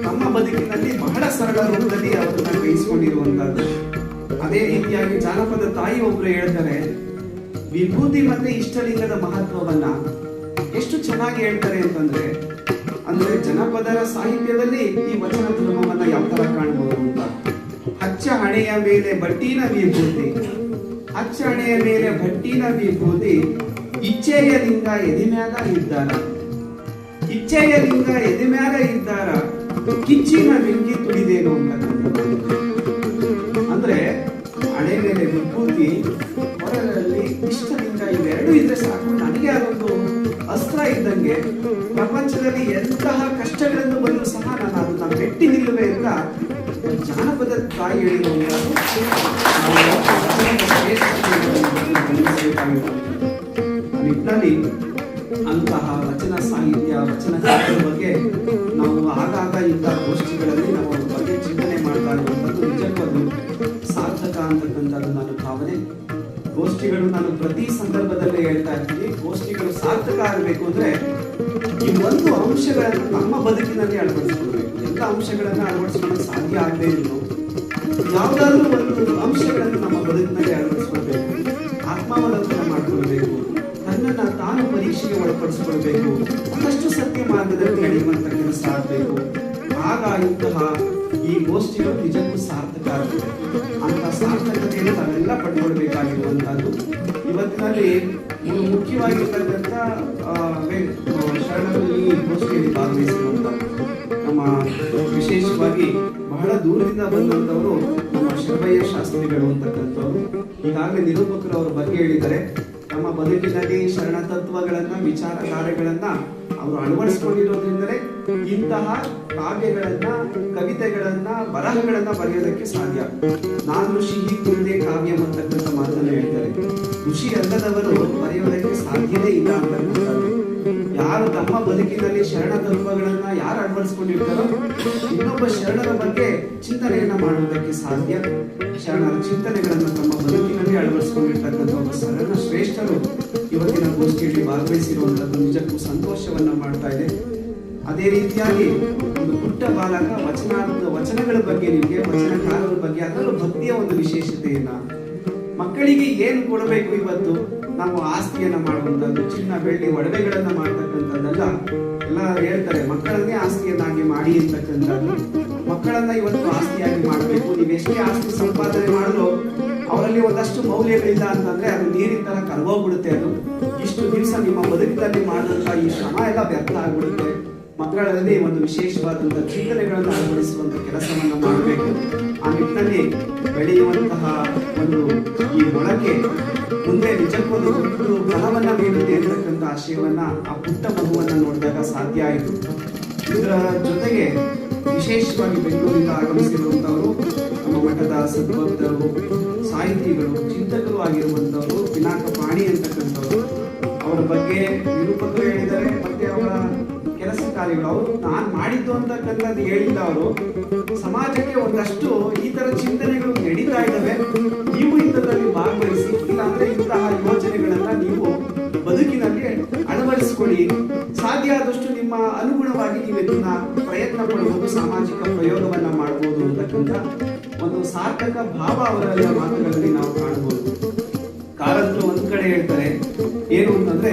ತಮ್ಮ ಬದುಕಿನಲ್ಲಿ ಬಹಳ ಸರಳ ರೂಪದಲ್ಲಿ ಅವರನ್ನ ಬಯಸ್ಕೊಂಡಿರುವಂತಹದ್ದು. ಅದೇ ರೀತಿಯಾಗಿ ಜಾನಪದ ತಾಯಿ ಒಬ್ರು ಹೇಳ್ತಾರೆ, ವಿಭೂತಿ ಮತ್ತೆ ಇಷ್ಟಲಿಂಗದ ಮಹತ್ವವನ್ನ ಎಷ್ಟು ಚೆನ್ನಾಗಿ ಹೇಳ್ತಾರೆ ಅಂತಂದ್ರೆ, ಅಂದ್ರೆ ಜನಪದರ ಸಾಹಿತ್ಯದಲ್ಲಿ ಈ ವಚನ ಧರ್ಮವನ್ನ ಯಾವ ತರ ಕಾಣಬಹುದು ಅಂತ ಹಚ್ಚ ಹಣೆಯ ಮೇಲೆ ಬಟ್ಟಿನ ವಿಭೂತಿ ಅಚ್ಚ ಹಣೆಯ ಮೇಲೆ ಬಟ್ಟಿನ ವಿಭೂತಿ ಇಚ್ಛೆಯ ಎದಿಮ್ಯಾಗ ಇದ್ದಾರ ಇಚ್ಛೆಯ ಎದಿಮ್ಯಾಗ ಇದ್ದಾರ. ಕಿಚ್ಚಿನ ಬೆಂಕಿ ತುಳಿದೇನು ಅಂತ ಅಂದ್ರೆ ಹಣೆ ಮೇಲೆ ವಿಭೂತಿ ಹೊರದಲ್ಲಿ ಇಷ್ಟಲಿಂಗ ಇವೆರಡು ಇದ್ರೆ ಸಾಕು. ನನಗೆ ಅದೊಂದು ಅಸ್ತ್ರ ಇದ್ದಂಗೆ ಪ್ರಪಂಚದಲ್ಲಿ ಎಂತಹ ಕಷ್ಟಗಳನ್ನು ಬಂದರೂ ಸಹ ನಾನು ಅದನ್ನ ಬೆಟ್ಟಿ ನಿಲ್ಲುವೆ ಅಂತ ತಾಯಿ ನಿಟ್ಟಿನಲ್ಲಿ ಅಂತಹ ವಚನ ಸಾಹಿತ್ಯ ವಚನ ಬಗ್ಗೆ ನಾವು ಆಗಾಗ ಇಂತಹ ಗೋಷ್ಠಿಗಳಲ್ಲಿ ನಾವು ಅದ್ರ ಬಗ್ಗೆ ಚಿಂತನೆ ಮಾಡ್ತಾ ಇರುವಂಥದ್ದು ನಿಜಕ್ಕೂ ಸಾರ್ಥಕ ಅಂತಕ್ಕಂಥದ್ದು ನಾನು ಭಾವನೆ ಗೋಷ್ಠಿಗಳು ನಾನು ಪ್ರತಿ ಸಂದರ್ಭದಲ್ಲೇ ಹೇಳ್ತಾ ಇರ್ತೀನಿ ಗೋಷ್ಠಿಗಳು ಸಾರ್ಥಕ ಆಗಬೇಕು ಅಂದ್ರೆ ಈ ಒಂದು ಅಂಶಗಳನ್ನು ನಮ್ಮ ಬದುಕಿನಲ್ಲಿ ಅಳವಡಿಸಿಕೊಳ್ಬೇಕು ಎಲ್ಲ ಅಂಶಗಳನ್ನು ಅಳವಡಿಸಿಕೊಳ್ಳಲು ಸಾಧ್ಯ ಆಗದೆ ಇರೋ ಯಾವುದಾದ್ರೂ ಒಂದು ಅಂಶಗಳನ್ನು ನಮ್ಮ ಬದುಕಿನಲ್ಲಿ ಅಳವಡಿಸ್ಕೊಳ್ಬೇಕು. ಆತ್ಮಾವಲೋಕನ ಮಾಡ್ಕೊಳ್ಬೇಕು. ತನ್ನನ್ನ ತಾನು ಪರೀಕ್ಷೆಗೆ ಒಳಪಡಿಸ್ಕೊಳ್ಬೇಕು. ಒಂದಷ್ಟು ಸತ್ಯ ಮಾರ್ಗದಲ್ಲಿ ನಡೆಯುವಂತ ಕೆಲಸ ಆಗಬೇಕು. ಆಗ ಇಂತಹ ಈ ಗೋಷ್ಠಿಗಳು ನಿಜಕ್ಕೂ ಸಾರ್ಥಕ ಆಗುತ್ತೆ ಅಂತ ಸಾರ್ಥಕತೆಯನ್ನು ನಾವೆಲ್ಲ ಪಡ್ಕೊಳ್ಬೇಕಾಗಿರುವಂತಹದ್ದು ಇವತ್ತಿನಲ್ಲಿ ಮುಖ್ಯವಾಗಿರ್ತಕ್ಕಂಥ ಶರಣರು ಈ ಗೋಷ್ಠಿಯಲ್ಲಿ ಭಾಗವಹಿಸಿರುವಂತ ನಮ್ಮ ವಿಶೇಷವಾಗಿ ಬಹಳ ದೂರದಿಂದ ಬಂದಂತವರು ನಮ್ಮ ಶಿವಯ್ಯ ಶಾಸ್ತ್ರಿಗಳು ಅಂತಕ್ಕಂಥವ್ರು. ಈಗಾಗಲೇ ನಿರೂಪಕರು ಅವ್ರ ಬಗ್ಗೆ ಹೇಳಿದ್ದಾರೆ. ತಮ್ಮ ಬದುಕಿನಲ್ಲಿ ಶರಣ ತತ್ವಗಳನ್ನ, ವಿಚಾರ ಕಾರ್ಯಗಳನ್ನ ಅವರು ಅಳವಡಿಸಿಕೊಂಡಿರೋದ್ರಿಂದಲೇ ಇಂತಹ ಕಾವ್ಯಗಳನ್ನ, ಕವಿತೆಗಳನ್ನ, ಬರಹಗಳನ್ನ ಬರೆಯೋದಕ್ಕೆ ಸಾಧ್ಯ. ನಾನು ಋಷಿ ಕುರಿದೆ ಕಾವ್ಯ ಅಂತಕ್ಕಂಥ ಮಾತನ್ನ ಹೇಳ್ತಾರೆ. ಋಷಿ ಅಲ್ಲದವರು ಬರೆಯೋದಕ್ಕೆ ಸಾಧ್ಯವೇ ಇಲ್ಲ ಅಂತಕ್ಕಂಥದ್ದು ಯಾರು ತಮ್ಮ ಬದುಕಿನಲ್ಲಿ ಶರಣ ಧರ್ಮಗಳನ್ನ ಯಾರು ಅಳವಡಿಸ್ಕೊಂಡಿರ್ತಾರೋ, ಇನ್ನೊಬ್ಬ ಶರಣರ ಬಗ್ಗೆ ಚಿಂತನೆಯನ್ನ ಮಾಡುವುದಕ್ಕೆ ಸಾಧ್ಯ. ಶರಣರ ಚಿಂತನೆಗಳನ್ನು ತಮ್ಮ ಬದುಕಿನಲ್ಲಿ ಅಳವಡಿಸ್ಕೊಂಡಿರ್ತಕ್ಕಂಥ ಒಬ್ಬ ಶರಣ ಶ್ರೇಷ್ಠರು ಇವತ್ತಿನ ಗೋಷ್ಠಿಯಲ್ಲಿ ಭಾಗವಹಿಸಿರುವಂತದ್ದು ನಿಜಕ್ಕೂ ಸಂತೋಷವನ್ನ ಮಾಡ್ತಾ ಇದೆ. ಅದೇ ರೀತಿಯಾಗಿ ಒಂದು ಪುಟ್ಟ ಬಾಲಕ ವಚನ ವಚನಗಳ ಬಗ್ಗೆ ನಿಮಗೆ, ವಚನಕಾರರ ಬಗ್ಗೆ ಅದರಲ್ಲೂ ಭಕ್ತಿಯ ಒಂದು ವಿಶೇಷತೆಯನ್ನ ಮಕ್ಕಳಿಗೆ ಏನು ಕೊಡಬೇಕು ಇವತ್ತು? ನಾವು ಆಸ್ತಿಯನ್ನ ಮಾಡುವಂತದ್ದು ಚಿನ್ನ, ಬೆಳ್ಳಿ, ಒಡವೆಗಳನ್ನ ಮಾಡ್ತಕ್ಕಂಥದ್ದೆಲ್ಲ, ಎಲ್ಲ ಹೇಳ್ತಾರೆ, ಮಕ್ಕಳನ್ನೇ ಆಸ್ತಿಯನ್ನಾಗಿ ಮಾಡಿ ಅಂತಕ್ಕಂಥದ್ದು ಮಕ್ಕಳನ್ನ ಇವತ್ತು ಆಸ್ತಿಯಾಗಿ ಮಾಡಬೇಕು. ನೀವು ಎಷ್ಟೇ ಆಸ್ತಿ ಸಂಪಾದನೆ ಮಾಡಲು ಅವರಲ್ಲಿ ಒಂದಷ್ಟು ಮೌಲ್ಯಗಳಿಲ್ಲ ಅಂತಂದ್ರೆ ಅದು ನೀರಿನ ತರ ಕರ್ಗೋಗ್ಬಿಡುತ್ತೆ ಅದು. ಇಷ್ಟು ದಿವಸ ನಿಮ್ಮ ಬದುಕಿನಲ್ಲಿ ಮಾಡಿದಂತ ಈ ಶ್ರಮ ಎಲ್ಲ ವ್ಯರ್ಥ ಆಗ್ಬಿಡುತ್ತೆ. ಮಕ್ಕಳಲ್ಲಿ ಒಂದು ವಿಶೇಷವಾದಂತಹ ಚಿಂತನೆಗಳನ್ನು ಅಳವಡಿಸುವಂತಹ ಕೆಲಸವನ್ನು ಮಾಡಬೇಕು. ಆ ನಿಟ್ಟಿನಲ್ಲಿ ಬೆಳೆಯುವಂತಹ ಒಂದು ಈ ಮೊಳಕೆ ಮುಂದೆ ನಿಜಕ್ಕೊಂದು ಒಂದು ಫಲವನ್ನ ಬೀರುತ್ತೆ ಅಂತಕ್ಕಂಥ ಆಶಯವನ್ನ ಆ ಪುಟ್ಟ ಮಗುವನ್ನ ನೋಡಿದಾಗ ಸಾಧ್ಯ ಆಯಿತು. ಇದರ ಜೊತೆಗೆ ವಿಶೇಷವಾಗಿ ಬೆಂಗಳೂರಿಂದ ಆಗಮಿಸಿರುವಂತವರು ನಮ್ಮ ಮಠದ ಸದ್ಭಕ್ತರು, ಸಾಹಿತಿಗಳು, ಚಿಂತಕರು ಆಗಿರುವಂತವರು ಪಿನಾಕ ಪಾಣಿ ಅಂತಕ್ಕಂಥವ್ರು, ಅವರ ಬಗ್ಗೆ ಅವರು ನಾನು ಮಾಡಿದ್ದು ಅಂತಕ್ಕಂಥದ್ದು ಹೇಳಿಲ್ಲ ಅವರು, ಸಮಾಜಕ್ಕೆ ಒಂದಷ್ಟು ಈ ತರ ಚಿಂತನೆಗಳು ನಡೀತಾ ಇದ್ದಾವೆ. ನೀವು ಇಂಥದ್ರಲ್ಲಿ ಭಾಗವಹಿಸಿ, ಇಲ್ಲಾಂದ್ರೆ ಇಂತಹ ಯೋಜನೆಗಳನ್ನ ನೀವು ಬದುಕಿನಲ್ಲಿ ಅಳವಡಿಸಿಕೊಳ್ಳಿ. ಸಾಧ್ಯ ಆದಷ್ಟು ನಿಮ್ಮ ಅನುಗುಣವಾಗಿ ನೀವು ಇದನ್ನ ಪ್ರಯತ್ನ ಪಡಬಹುದು ಸಾಮಾಜಿಕ ಪ್ರಯೋಗವನ್ನ ಮಾಡಬಹುದು ಅಂತಕ್ಕಂಥ ಒಂದು ಸಾರ್ಥಕ ಭಾವ ಅವರ ಮಾತುಗಳಲ್ಲಿ ನಾವು ಕಾಣಬಹುದು ಕಾರಂತರು ಒಂದ್ ಕಡೆ ಹೇಳ್ತಾರೆ, ಏನು ಅಂತಂದ್ರೆ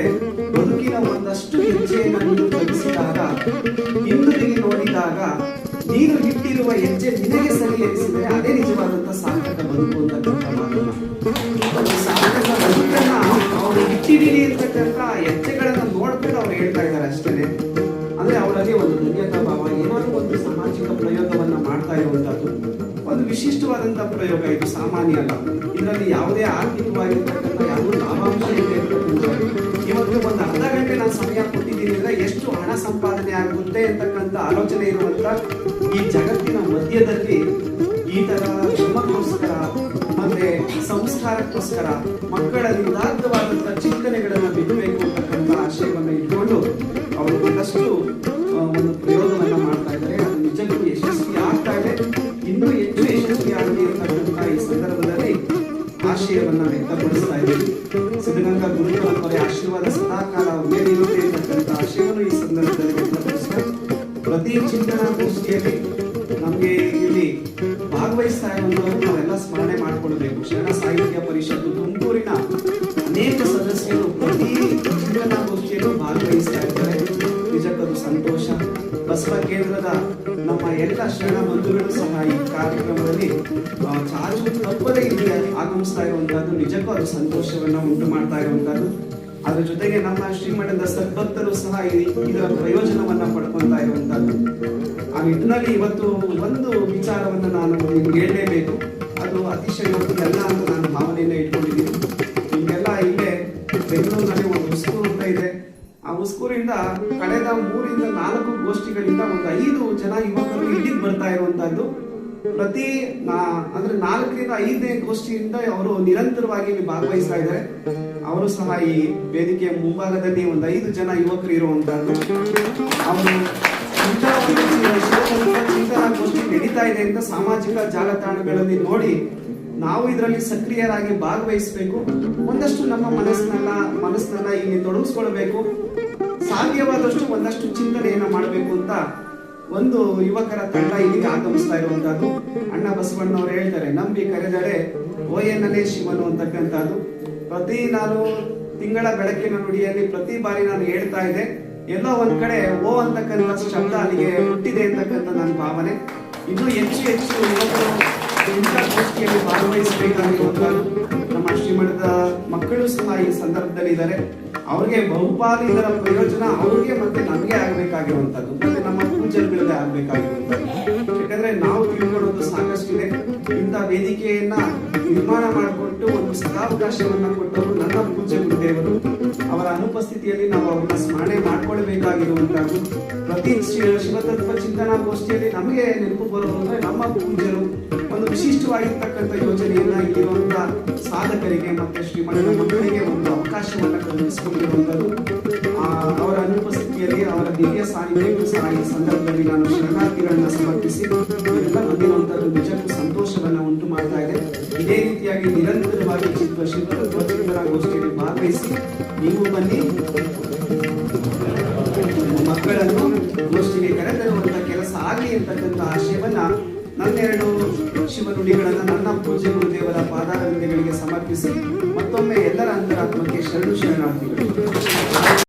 ವಿಶಿಷ್ಟವಾದಂತಹ ಪ್ರಯೋಗ ಇದು ಸಾಮಾನ್ಯ ಅಲ್ಲ. ಇದರಲ್ಲಿ ಯಾವುದೇ ಆರ್ಥಿಕವಾಗಿರ್ತಕ್ಕಂಥ ಯಾವುದೇ ಲಾಭಾಂಶ ಇದೆ ಇವತ್ತು ಒಂದು ಅರ್ಧ ಗಂಟೆ ನಾನು ಸಮಯ ಕೊಟ್ಟಿದ್ದೀನಿ ಅಂದ್ರೆ ಎಷ್ಟು ಹಣ ಸಂಪಾದನೆ ಆಗುತ್ತೆ ಅಂತಕ್ಕಂಥ ಆಲೋಚನೆ ಇರುವಂತ ಈ ಜಗತ್ತಿನ ಮಧ್ಯದಲ್ಲಿ ಈ ತರ ಧರ್ಮಕ್ಕೋಸ್ಕರ ಮತ್ತೆ ಸಂಸ್ಕಾರಕ್ಕೋಸ್ಕರ ಮಕ್ಕಳ ನಿದಾರ್ಥವಾದಂತ ಚಿಂತನೆಗಳನ್ನ ಬಿಡಬೇಕು. ಸದಾಕಾಲ ಮೇಲಿರುತ್ತೆ ಅಂತಕ್ಕಂಥ ಆಶಯವನ್ನು ಈ ಸಂದರ್ಭದಲ್ಲಿ ಪ್ರತಿ ಚಿಂತನಾ ಗೋಷ್ಠಿಯಲ್ಲಿ ನಮಗೆ ಇಲ್ಲಿ ಭಾಗವಹಿಸ್ತಾ ಇರುವಂತವರು ನಾವೆಲ್ಲ ಸ್ಮರಣೆ ಮಾಡಿಕೊಳ್ಬೇಕು. ಶರಣ ಸಾಹಿತ್ಯ ಪರಿಷತ್ತು ತುಮಕೂರಿನ ಅನೇಕ ಸದಸ್ಯರು ಪ್ರತಿ ಚಿಂತನಾ ಗೋಷ್ಠಿಯಲ್ಲೂ ಭಾಗವಹಿಸ್ತಾ ಇದ್ದಾರೆ. ನಿಜಕ್ಕದು ಸಂತೋಷ. ಬಸವ ಕೇಂದ್ರದ ನಮ್ಮ ಎಲ್ಲ ಶರಣ ಬಂಧುಗಳು ಸಹ ಈ ಕಾರ್ಯಕ್ರಮದಲ್ಲಿ ಚಾಚು ತಪ್ಪದೇ ಇಲ್ಲಿ ಆಗಮಿಸ್ತಾ ಇರುವಂತಹದ್ದು ನಿಜಕ್ಕೂ ಅದು ಸಂತೋಷವನ್ನ ಉಂಟು ಮಾಡ್ತಾ ಇರುವಂತಹದ್ದು ಅದ್ರ ಜೊತೆಗೆ ನಮ್ಮ ಶ್ರೀಮಠದ ಸದ್ಭಕ್ತರು ಸಹ ಇದರ ಪ್ರಯೋಜನವನ್ನ ಪಡ್ಕೊತಾ ಇರುವಂತದ್ದು. ಆ ನಿಟ್ಟಿನಲ್ಲಿ ಇವತ್ತು ಒಂದು ವಿಚಾರವನ್ನು ನಾನು ನಿಮ್ಗೆ ಹೇಳಲೇಬೇಕು. ಅದು ಅತಿಶಯೋಕ್ತಿಯಲ್ಲ ಅಂತ ನಾನು ಭಾವನೆಯನ್ನ ಇಟ್ಕೊಂಡಿದ್ದೀನಿ. ನಿಮ್ಗೆಲ್ಲ ಇಲ್ಲೇ ಬೆಂಗಳೂರಿನಲ್ಲಿ ಒಂದು ಉಸ್ಕೂರು ಅಂತ ಇದೆ. ಆ ಉಸ್ಕೂರಿಂದ ಕಳೆದ ಮೂರಿಂದ ನಾಲ್ಕು ಗೋಷ್ಠಿಗಳಿಂದ ಒಂದು ಐದು ಜನ ಯುವಕರು ಇಲ್ಲಿಗೆ ಬರ್ತಾ ಇರುವಂತಹದ್ದು ಪ್ರತಿ ಅಂದ್ರೆ ನಾಲ್ಕರಿಂದ ಐದನೇ ಗೋಷ್ಠಿಯಿಂದ ಅವರು ನಿರಂತರವಾಗಿ ಇಲ್ಲಿ ಭಾಗವಹಿಸ್ತಾ ಇದ್ದಾರೆ. ಅವರು ಸಹ ಈ ವೇದಿಕೆಯ ಮುಂಭಾಗದಲ್ಲಿ ಒಂದು ಐದು ಜನ ಯುವಕರು ಇರುವಂತಹದ್ದು. ಅವರು ಚಿಂತನಾ ಗೋಷ್ಠಿ ನಡೀತಾ ಇದೆ ಅಂತ ಸಾಮಾಜಿಕ ಜಾಲತಾಣಗಳಲ್ಲಿ ನೋಡಿ ನಾವು ಇದರಲ್ಲಿ ಸಕ್ರಿಯರಾಗಿ ಭಾಗವಹಿಸಬೇಕು. ಒಂದಷ್ಟು ನಮ್ಮ ಮನಸ್ಸನ್ನ ಮನಸ್ಸನ್ನ ಇಲ್ಲಿ ತೊಡಗಿಸ್ಕೊಳ್ಬೇಕು. ಸಾಧ್ಯವಾದಷ್ಟು ಒಂದಷ್ಟು ಚಿಂತನೆಯನ್ನ ಮಾಡಬೇಕು ಅಂತ ಒಂದು ಯುವಕರ ತಂಡ ಇಲ್ಲಿಗೆ ಆಗಮಿಸ್ತಾ ಇರುವಂತಹದ್ದು. ಅಣ್ಣ ಬಸವಣ್ಣ ಅವರು ಹೇಳ್ತಾರೆ, ನಂಬಿ ಕರೆದಡೆ ಓಯನ್ನನೇ ಶಿವನು ಅಂತಕ್ಕಂಥದ್ದು. ಪ್ರತಿ ನಾನು ತಿಂಗಳ ಬೆಳಕಿನ ನುಡಿಯಲ್ಲಿ ಪ್ರತಿ ಬಾರಿ ನಾನು ಹೇಳ್ತಾ ಇದ್ದೆ, ಎಲ್ಲೋ ಒಂದ್ ಕಡೆ ಓ ಅಂತಕ್ಕಂಥ ಶಬ್ದ ಅಲ್ಲಿಗೆ ಹುಟ್ಟಿದೆ ಅಂತಕ್ಕಂಥ ನನ್ನ ಭಾವನೆ. ಇನ್ನೂ ಹೆಚ್ಚು ಹೆಚ್ಚು ಗೋಷ್ಠಿಯಲ್ಲಿ ಭಾಗವಹಿಸಬೇಕಾಗಿರುವಂತಹದ್ದು. ನಮ್ಮ ಶ್ರೀಮಠದ ಮಕ್ಕಳು ಸಹ ಈ ಸಂದರ್ಭದಲ್ಲಿ ಇದ್ದಾರೆ ಅವ್ರಿಗೆ ಬಹುಪಾಲು ಇದರ ಪ್ರಯೋಜನ ಅವ್ರಿಗೆ ಮತ್ತೆ ನಮಗೆ ಆಗಬೇಕಾಗಿರುವಂತದ್ದು ಮತ್ತೆ ನಮ್ಮ ಪೂಜೆಗಳಿಗೆ ಆಗ್ಬೇಕಾಗಿರುವಂತದ್ದು ಯಾಕಂದ್ರೆ ನಾವು ತಿಳ್ಕೊಳ್ಳೋದು ಸಾಕಷ್ಟಿದೆ ಇಂಥ ವೇದಿಕೆಯನ್ನ ನಿರ್ಮಾಣ ಮಾಡಿಕೊಟ್ಟು ಒಂದು ಸದಾವಕಾಶವನ್ನ ಕೊಟ್ಟವರು ನನ್ನ ಪೂಜೆ ಗುರುದೇವರು. ಅವರ ಅನುಪಸ್ಥಿತಿಯಲ್ಲಿ ನಾವು ಅವ್ರನ್ನ ಸ್ಮರಣೆ ಮಾಡ್ಕೊಳ್ಬೇಕಾಗಿರುವಂತಹದ್ದು ಪ್ರತಿ ಶಿವತತ್ವ ಚಿಂತನಾ ಗೋಷ್ಠಿಯಲ್ಲಿ ನಮಗೆ ನೆನಪು ಬರೋದು ಅಂದ್ರೆ ನಮ್ಮ ಪೂಜ್ಯರು ಒಂದು ವಿಶಿಷ್ಟವಾಗಿರ್ತಕ್ಕಂಥ ಯೋಜನೆಯನ್ನ ಇಲ್ಲಿರುವಂತ ಸಾಧಕರಿಗೆ ಮತ್ತೆ ಶ್ರೀಮಠದ ಮಕ್ಕಳಿಗೆ ಒಂದು ಅವಕಾಶವನ್ನು ಕಲ್ಪಿಸಿಕೊಂಡಿರುವಂಥದ್ದು. ಅವರ ಅನುಪಸ್ಥಿತಿಯಲ್ಲಿ ಅವರ ದಿವ್ಯ ಸಾನ್ನಿಧ್ಯಕ್ಕೂ ಸಹ ಈ ಸಂದರ್ಭದಲ್ಲಿ ನಾನು ಶರಣಾರ್ಥಿಗಳನ್ನ ಸಮರ್ಪಿಸಿ ಎಲ್ಲ ಬಂದಿರುವಂತದ್ದು ನಿಜಕ್ಕೂ ಸಂತೋಷವನ್ನ ಉಂಟು ಮಾಡ್ತಾ ಇದೆ. ಇದೇ ರೀತಿಯಾಗಿ ನಿರಂತರವಾಗಿ ಚಿತ್ರ ಶಿವರ ಗೋಷ್ಠಿಯಲ್ಲಿ ಭಾಗವಹಿಸಿ ನೀವು ಬನ್ನಿ. ಮಕ್ಕಳನ್ನು ಗೋಷ್ಠಿಗೆ ಕರೆತರುವಂತ ಕೆಲಸ ಆಗಲಿ ಅಂತಕ್ಕಂಥ ಆಶಯವನ್ನ ನನ್ನೆರಡು ಶಿವನುಡಿಗಳನ್ನ ನನ್ನ ಪೂಜೆ ಗುರುದೇವರ ಪಾದಾರವಿಂದಗಳಿಗೆ ಸಮರ್ಪಿಸಿ ಮತ್ತೊಮ್ಮೆ ಎಲ್ಲರ ಅಂತರಾತ್ಮಕ್ಕೆ ಶರಣು ಶರಣಾರ್ಥಿಗಳು